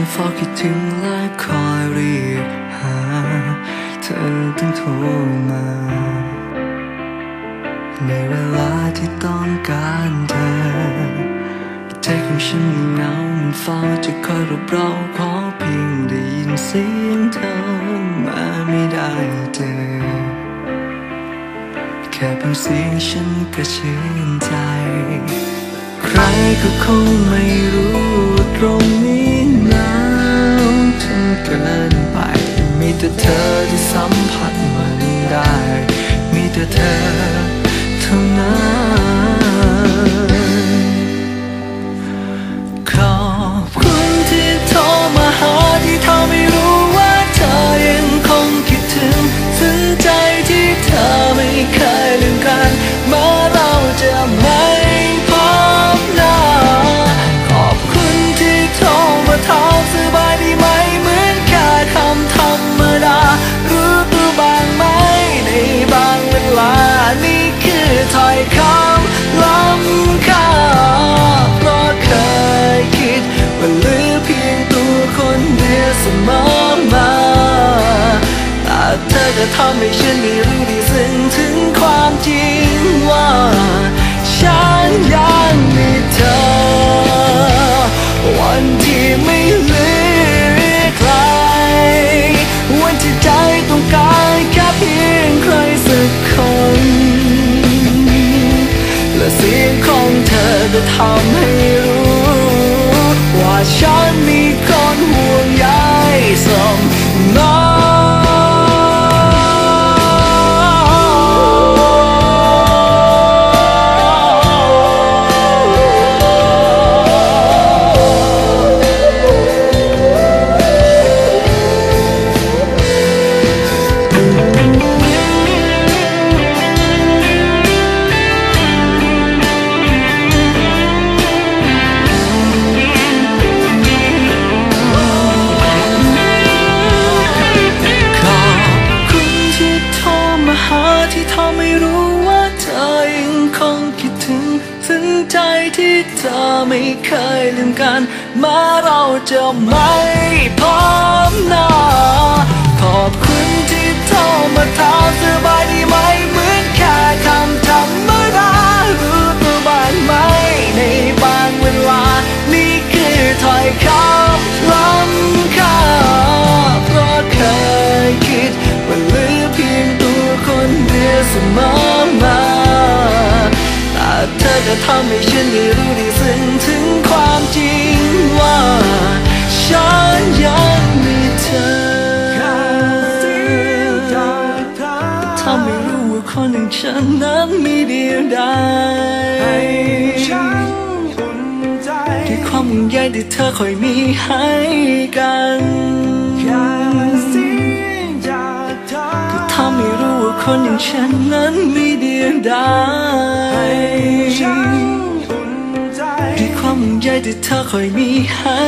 ฉันเฝ้าคิดถึงและคอยเรียกหา เธอถึงโทรมา ในเวลาที่ต้องการเธอใจของฉันมันเหงามันเฝ้าจะคอยรบเราขอเพียงได้ยินเสียงเธอมาไม่ได้เจอ แค่เพียงเสียงฉันก็ชื่นใจ ใครก็คงไม่รู้ตรงนี้ เกินไป มีแต่เธอที่สัมผัสมันได้ มีแต่เธอเท่านั้นขอบคุณที่โทรมาหาที่ทำให้รู้ว่าเธอยังคงคิดถึง ทำให้ฉันได้รู้ได้ซึ้งถึงความจริงว่า ฉันยังมีเธอ วันที่ไม่เหลือใคร วันที่ใจต้องการแค่เพียงใครสักคน และเสียงของเธอจะทำให้รู้ว่าฉัน ที่เธอไม่เคยลืมกัน มาเราจะไม่พบหน้าขอบคุณที่โทรมาถามสบายดีไหมเหมือนแค่คำธรรมดารู้ตัวบ้างไหมในบางเวลา นี่คือถ้อยคำล้ำค่าเพราะเคยคิดว่าเหลือเพียงตัวคนเดียวเสมอ อจะทำให้ฉันได้รู้ได้ซึ้งถึงความจริงว่า ฉันยังมีเธอทำให้รู้ว่าคนอย่างฉันนั้นมีเดียวดายฉันอุ่นใจด้วยความห่วงใยที่เธอคอยมีให้กันแค่เสียงจากเธอทำให้รู้ว่าคนอย่างฉันนั้นมีเดียวดาย งใยที่เธอคอยมีให้